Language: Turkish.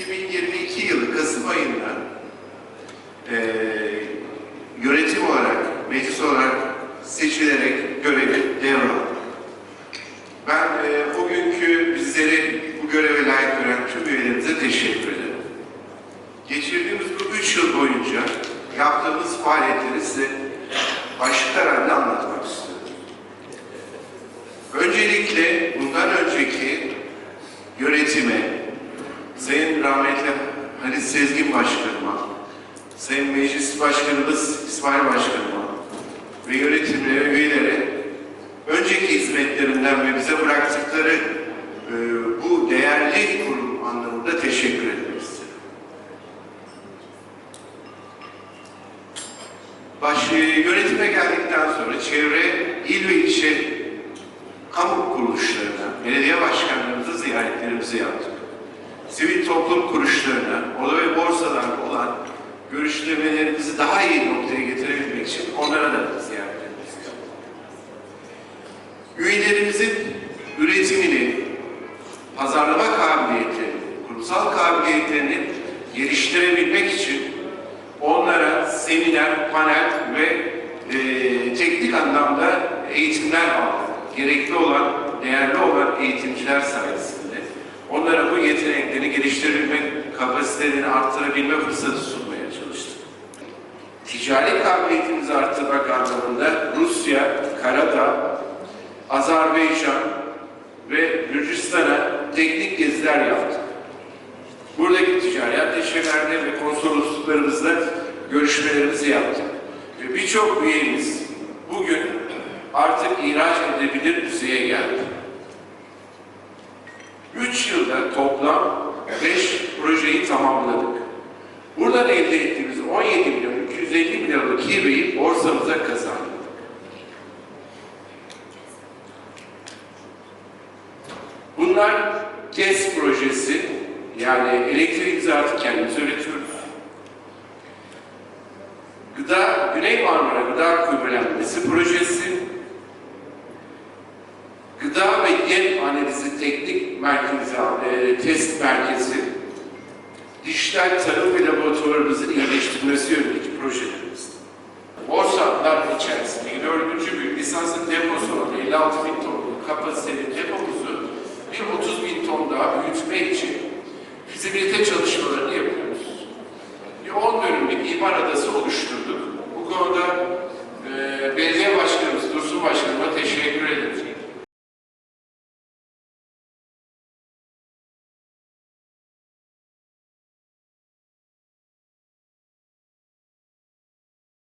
2022 yılı Kasım ayında eee yönetim olarak, meclis olarak seçilerek görevi devraldım. Ben eee o günkü bizleri bu göreve layık gören tüm üyelerimize teşekkür ederim. Geçirdiğimiz bu üç yıl boyunca yaptığımız faaliyetleri size başlıklar halinde anlatmak istiyorum. Öncelikle bundan önceki yönetime, Sayın rahmetli Halis Sezgin Başkanıma, Sayın Meclis Başkanımız İsmail Başkanıma ve yönetimlere, üyelere önceki hizmetlerinden ve bize bıraktıkları e, bu değerli kurum anlamında teşekkür etmek isterim. Baş, e, yönetime geldikten sonra çevre, il ve ilçe kamu kuruluşlarına, belediye başkanlarımıza ziyaretlerimizi yaptık. Sivil toplum kuruluşlarına, oda ve borsalarla olan görüşlemelerimizi daha iyi noktaya getirebilmek için onlara da ziyaretlerimizi yaptık. Üyelerimizin üretimini, pazarlama kabiliyetlerini, kurumsal kabiliyetlerini geliştirebilmek için onlara seminer, panel ve e, teknik anlamda eğitimler aldık. Gerekli olan, değerli olan eğitimciler sayesinde onlara bu yeteneklerini geliştirebilmek, kapasitelerini arttırabilme fırsatı sunmaya çalıştık. Ticari kabiliyetimizi arttırmak anlamında Rusya, Karadağ, Azerbaycan ve Gürcistan'a teknik geziler yaptık. Buradaki ticari ateşelerde ve konsolosluklarımızla görüşmelerimizi yaptık. Ve birçok üyemiz bugün artık ihraç edebilir düzeye geldi. Üç yılda toplam beş projeyi tamamladık. Buradan elde ettiğimiz 17 milyon 250 milyonluk hibeyi borsamıza kazandık. Bunlar GES projesi, yani elektriğimizi artık kendimiz üretiyoruz. Gıda, Güney Marmara Gıda Kuyumelenmesi projesi, Gıda Gen Analizi Teknik Merkezi, e, Test Merkezi, Dijital Tarım ve Laboratuvarımızın iyileştirilmesi yönelik projelerimiz. Borsalar içerisinde dördüncü büyük lisansın deposu olan 56 bin tonluk kapasiteli depomuzu bir 30 bin ton daha büyütme için fizibilite çalışmalarını yapıyoruz. Bir 10 dönümlük imar adası oluşturduk. Bu konuda